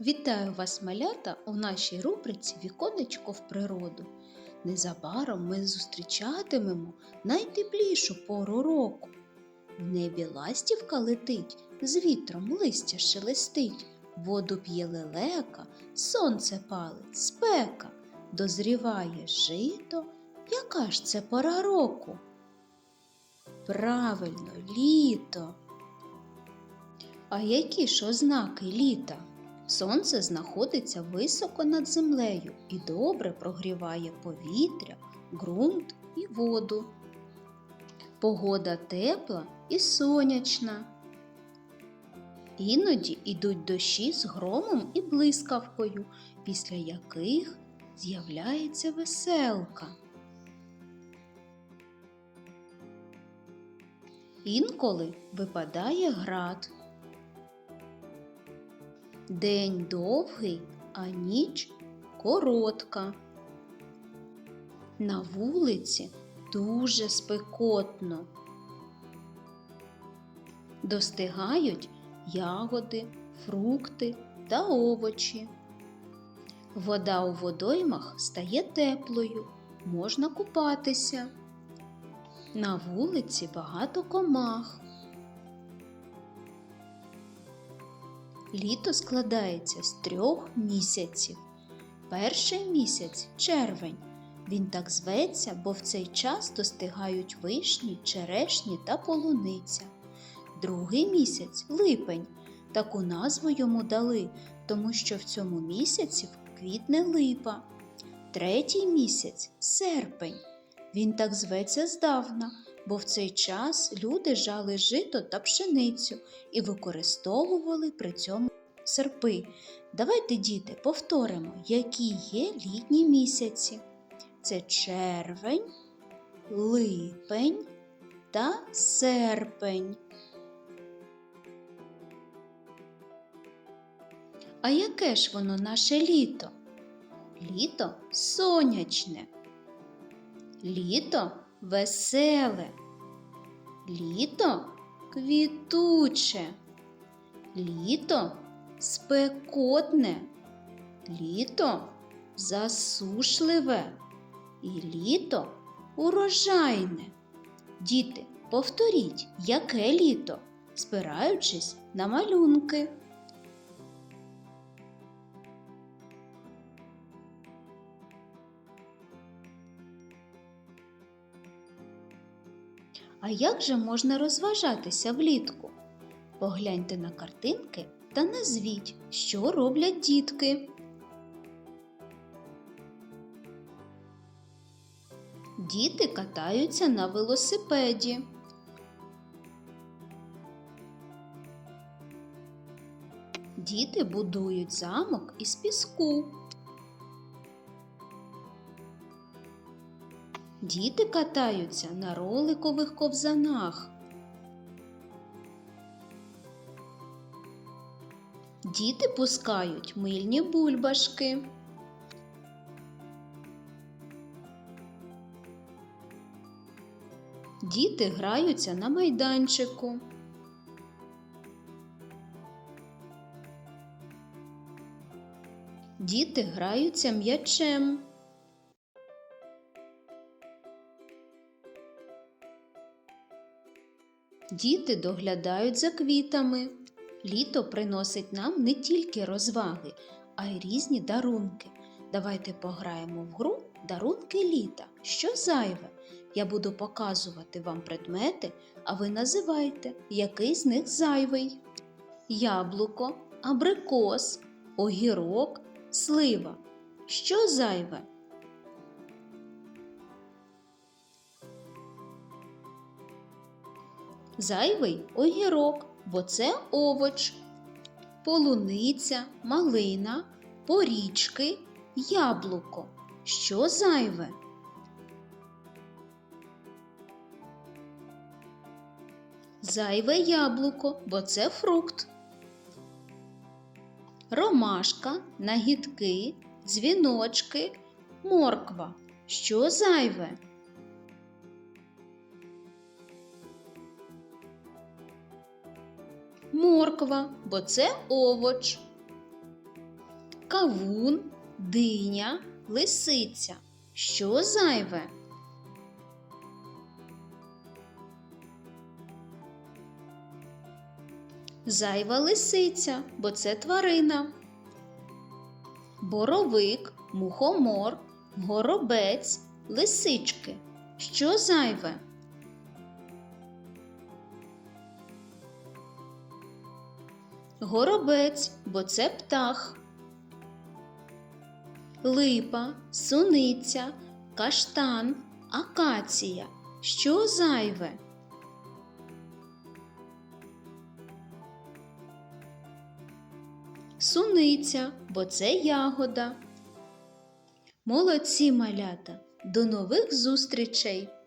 Вітаю вас, малята, у нашій рубриці Віконечко в природу. Незабаром ми зустрічатимемо найтеплішу пору року. В небі ластівка летить, з вітром листя шелестить, воду п'є лелека, сонце палить, спека, дозріває жито. Яка ж це пора року? Правильно, літо. А які ж ознаки літа? Сонце знаходиться високо над землею і добре прогріває повітря, ґрунт і воду. Погода тепла і сонячна. Іноді йдуть дощі з громом і блискавкою, після яких з'являється веселка. Інколи випадає град. День довгий, а ніч коротка. На вулиці дуже спекотно. Достигають ягоди, фрукти та овочі. Вода у водоймах стає теплою, можна купатися. На вулиці багато комах. Літо складається з трьох місяців. Перший місяць червень. Він так зветься, бо в цей час достигають вишні, черешні та полуниця. Другий місяць липень. Таку назву йому дали, тому що в цьому місяці квітне липа. Третій місяць серпень. Він так зветься здавна, бо в цей час люди жали жито та пшеницю і використовували при цьому серпи. Давайте, діти, повторимо, які є літні місяці. Це червень, липень та серпень. А яке ж воно наше літо? Літо сонячне. Літо веселе, літо квітуче, літо спекотне, літо засушливе і літо урожайне. Діти, повторіть, яке літо, спираючись на малюнки. А як же можна розважатися влітку? Погляньте на картинки та назвіть, що роблять дітки. Діти катаються на велосипеді. Діти будують замок із піску. Діти катаються на роликових ковзанах. Діти пускають мильні бульбашки. Діти граються на майданчику. Діти граються м'ячем. Діти доглядають за квітами. Літо приносить нам не тільки розваги, а й різні дарунки. Давайте пограємо в гру дарунки літа. Що зайве? Я буду показувати вам предмети, а ви називайте, який з них зайвий. Яблуко, абрикос, огірок, слива. Що зайве? Зайвий огірок, бо це овоч, полуниця, малина, порічки, яблуко. Що зайве? Зайве яблуко, бо це фрукт. Ромашка, нагідки, дзвіночки, морква. Що зайве? Морква, бо це овоч. кавун, диня, лисиця. Що зайве? Зайва лисиця, бо це тварина. Боровик, мухомор, горобець, лисички. Що зайве? Горобець, бо це птах. Липа, суниця, каштан, акація. Що зайве? Суниця, бо це ягода. Молодці малята! До нових зустрічей!